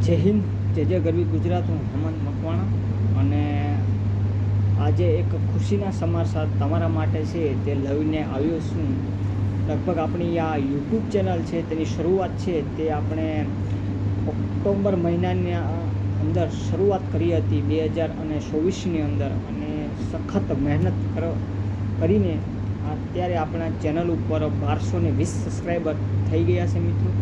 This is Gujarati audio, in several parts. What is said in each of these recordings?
જય હિન્દ, જય જય ગરવી ગુજરાત, હું હેમંત મકવાણા અને આજે એક ખુશીના સમાચાર તમારા માટે છે તે લઈને આવ્યો છું. લગભગ આપણી આ યુટ્યુબ ચેનલ છે, તેની શરૂઆત છે તે આપણે ઓક્ટોબર મહિનાની અંદર શરૂઆત કરી હતી બે હજાર અને ચોવીસની અંદર અને સખત મહેનત કર, કરીને અત્યારે આપણા ચેનલ ઉપર બારસો ને વીસ સબસ્ક્રાઈબર થઈ ગયા છે મિત્રો.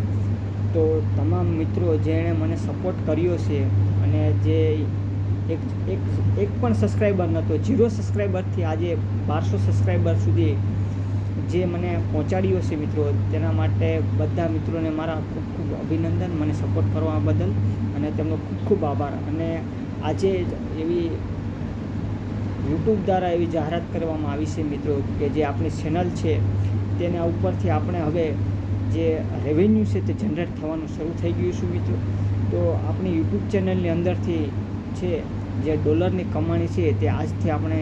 તો તમામ મિત્રો જેણે મને સપોર્ટ કર્યો છે અને જે એક એક એક પણ સબસ્ક્રાઈબર નહોતો જીરો સબસ્ક્રાઈબરથી આજે બારસો સબસ્ક્રાઈબર સુધી જે મને પહોંચાડ્યો છે મિત્રો, તેના માટે બધા મિત્રોને મારા ખૂબ ખૂબ અભિનંદન, મને સપોર્ટ કરવા બદલ અને તેમનો ખૂબ ખૂબ આભાર. અને આજે એવી યુટ્યુબ દ્વારા એવી જાહેરાત કરવામાં આવી છે મિત્રો કે જે આપણી ચેનલ છે, તેના ઉપરથી આપણે હવે જે રેવન્યુ છે તે જનરેટ થવાનું શરૂ થઈ ગયું છે મિત્રો. તો આપણી યુટ્યુબ ચેનલની અંદરથી છે, જે ડોલરની કમાણી છે તે આજથી આપણે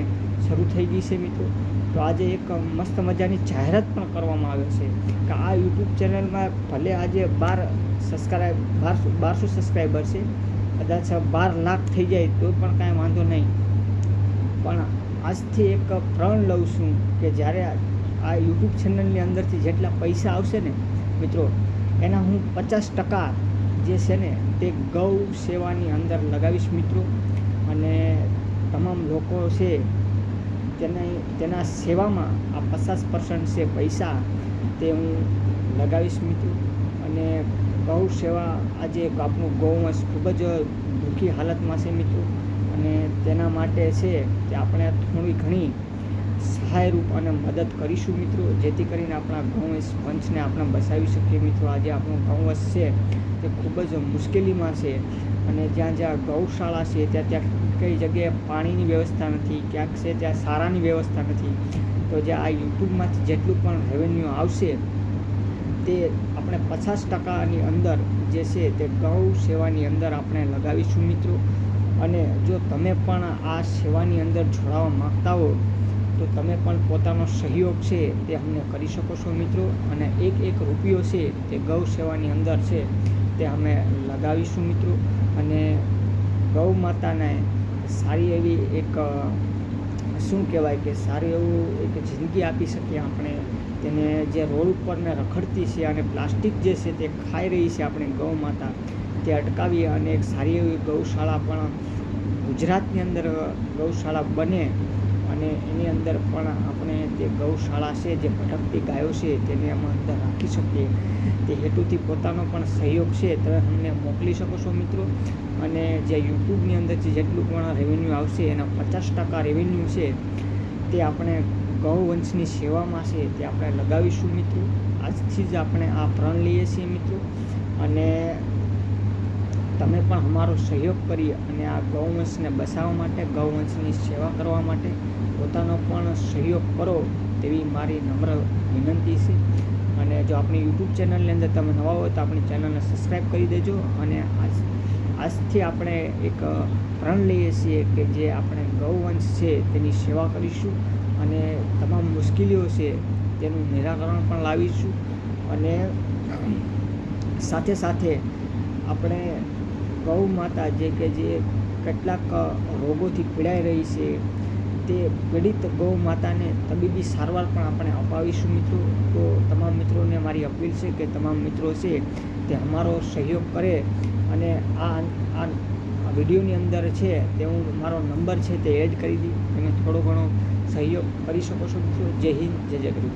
શરૂ થઈ ગઈ છે મિત્રો. તો આજે એક મસ્ત મજાની જાહેરાત પણ કરવામાં આવે છે કે આ યુટ્યુબ ચેનલમાં ભલે આજે બાર સબસ્ક્રાઈબ બારસો બારસો સબસ્ક્રાઈબર છે, કદાચ બાર લાખ થઈ જાય તો પણ કાંઈ વાંધો નહીં. પણ આજથી એક પ્રણ લઉં છું કે જ્યારે આ યુટ્યુબ ચેનલની અંદરથી જેટલા પૈસા આવશે ને મિત્રો, એના હું પચાસ ટકા જે છે ને તે ગૌ સેવાની અંદર લગાવીશ મિત્રો. અને તમામ લોકો છે તેના તેના સેવામાં આ પચાસ પર્સન્ટ છે પૈસા તે હું લગાવીશ મિત્રો. અને ગૌ સેવા આજે આપણું ગૌવંશ ખૂબ જ દુઃખી હાલતમાં છે મિત્રો. અને તેના માટે છે કે આપણે થોડી ઘણી સહાયરૂપ અને મદદ કરીશું મિત્રો. જેથી કરીને આપણા ગૌવંશ પંચને આપણે બચાવી શકીએ મિત્રો. આજે આપણું ગૌવંશ છે તે ખૂબ જ મુશ્કેલીમાં છે. અને જ્યાં જ્યાં ગૌશાળા છે, ત્યાં ત્યાં કઈ જગ્યાએ પાણીની વ્યવસ્થા નથી, ક્યાંક છે, ત્યાં સારાની વ્યવસ્થા નથી. તો જે આ યુટ્યુબમાંથી જેટલું પણ રેવન્યુ આવશે, તે આપણે પચાસ ટકાની અંદર જે છે તે ગૌ સેવાની અંદર આપણે લગાવીશું મિત્રો. અને જો તમે પણ આ સેવાની અંદર જોડાવા માગતા હો તો તમે પણ પોતાનો સહયોગ છે તે અમને કરી શકો છો મિત્રો. અને એક એક રૂપિયો છે તે ગૌ સેવાની અંદર છે તે અમે લગાવીશું મિત્રો. અને ગૌ માતાને સારી એવી એક શું કહેવાય કે સારું એવું એક જિંદગી આપી શકીએ આપણે. તેને જે રોડ ઉપર મેં રખડતી છે અને પ્લાસ્ટિક જે છે તે ખાઈ રહી છે આપણી ગૌ માતા, તે અટકાવી અને એક સારી એવી ગૌશાળા પણ ગુજરાતની અંદર ગૌશાળા બને. અને એની અંદર પણ આપણે જે ગૌશાળા છે, જે ભટકતી ગાયો છે, તેને અમે અંદર રાખી શકીએ. તે હેતુથી પોતાનો પણ સહયોગ છે તમે અમને મોકલી શકો છો મિત્રો. અને જે યુટ્યુબની અંદરથી જેટલું પણ રેવન્યુ આવશે, એના પચાસ ટકા રેવન્યુ છે, તે આપણે ગૌવંશની સેવામાં છે, તે આપણે લગાવીશું મિત્રો. આજથી જ આપણે આ પ્રણ લઈએ છીએ મિત્રો. અને તમે પણ અમારો સહયોગ કરી અને આ ગૌવંશને બચાવવા માટે, ગૌવંશની સેવા કરવા માટે પોતાનો પણ સહયોગ કરો તેવી મારી નમ્ર વિનંતી છે. અને જો આપણી યુટ્યુબ ચેનલની અંદર તમે નવા હોય તો આપણી ચેનલને સબસ્ક્રાઈબ કરી દેજો અને આજ, આજથી આપણે એક પ્રણ લઈએ છીએ કે જે આપણે ગૌવંશ છે તેની સેવા કરીશું અને તમામ મુશ્કેલીઓ છે તેનું નિરાકરણ પણ લાવીશું. અને સાથે સાથે આપણે ગૌ માતા જે કે જે કેટલાક રોગોથી પીડાઈ રહી છે, તે પીડિત ગૌ માતાને તબીબી સારવાર પણ આપણે અપાવીશું મિત્રો. તો તમામ મિત્રોને મારી અપીલ છે કે તમામ મિત્રો છે તે અમારો સહયોગ કરે અને આ આ વિડીયોની અંદર છે તે હું મારો નંબર છે તે એડ કરી દી તમે થોડો ઘણો સહયોગ કરી શકો છો મિત્રો. જય હિન્દ, જય જય ગરવી